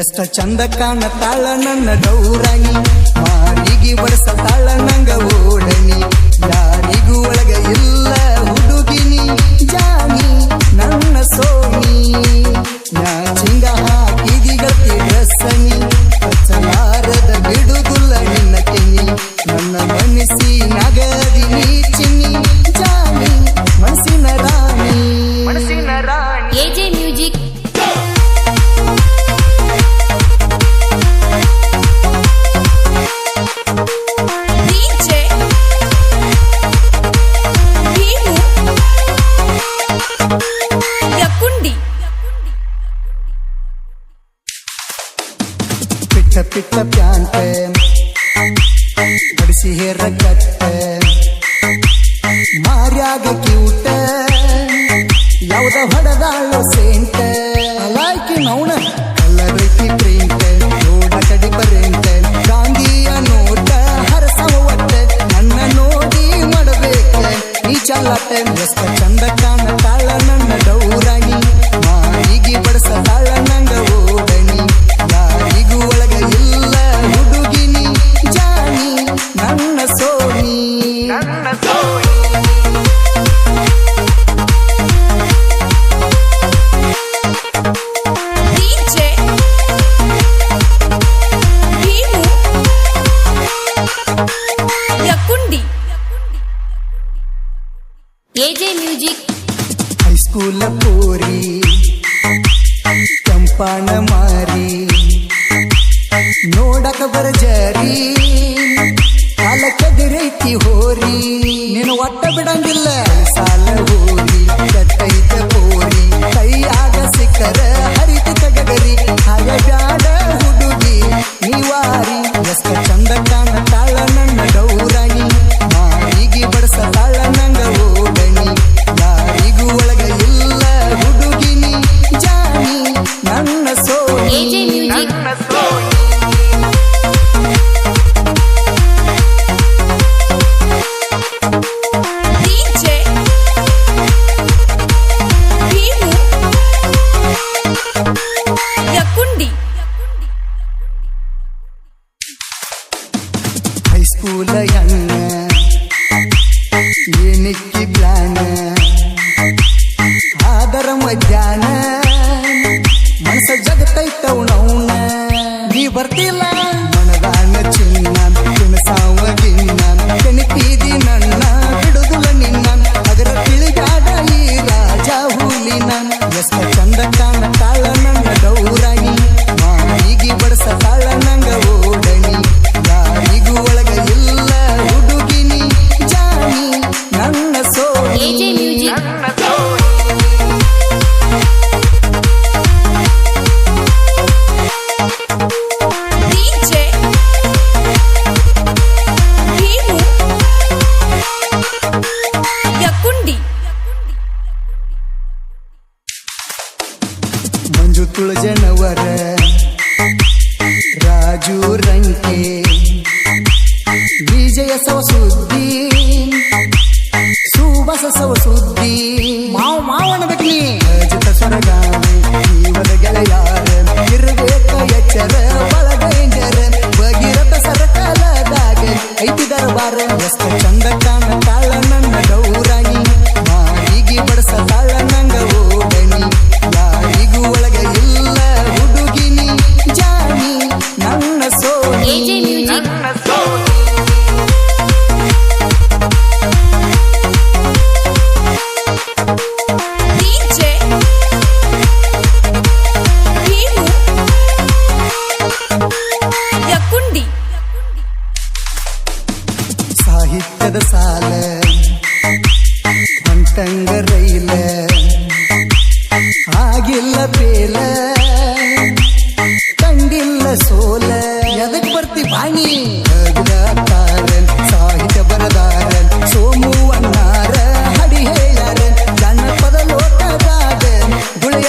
ಎಷ್ಟ ಚಂದ ಕಾಣತಾಳ ನನ್ನ ಡೌರಾಣಿ ಮಾರಿಗೆ ಬಡಸತಾಳ ಪಿಟ್ಟ ಪಿಟ್ಟ ಪ್ಯಾಂಟ್ ಬಡಿಸಿ ಹೇರ ಕಟ್ಟ ಮಾರ್ಯಾಗ ಕ್ಯೂಟ ಯಾವ್ದ ಹೊಡೆದಾಳು ಸೇಂಟ ಅಲಾಯ್ಕಿ ನೌನ ಕಲರ್ ಐತಿ ಪ್ರಿಂಟ್ ನೋಡ ಈ ಎಜೆ ಮ್ಯೂಸಿಕ್ ಹೈಸ್ಕೂಲ ಪೋರಿ ಕೆಂಪಾಣ ಮಾರಿ, ನೋಡಕ ಬರಜಾರಿ ಕಾಲ ಹೋರಿ. ನೀನು ಒಟ್ಟ ಬಿಡಂಗಿಲ್ಲ, ಸಾಲ ಹೋರಿ. ya kundi. ಮಂಜು ತುಳಜನವರ ರಾಜು ರಂಕೆ. ವಿಜಯ ಸವ ಸೋನಿ ಎಜೆ ಮ್ಯೂಸಿಕ್ ನನ್ನ ಸೋನಿ ಡಿಜೆ ಭೀಮು ಯಕುಂಡಿ ಸಾಹಿತ್ಯದ ಸಾಲ ಹೊಂಟಂಗ ರೈಲ ಆಗಿಲ್ಲ ಬೇಲ ಕಂಡಿಲ್ಲ ಸೋಲ ಎದಕ್ சக்தி பாணி காரன் சாகித்ய பரதாரன் சோமு அண்ணார ஹடிஹேயாரன் கண்ணப்பத லೋಕರಾಜನ್ ಗುಳೆಯ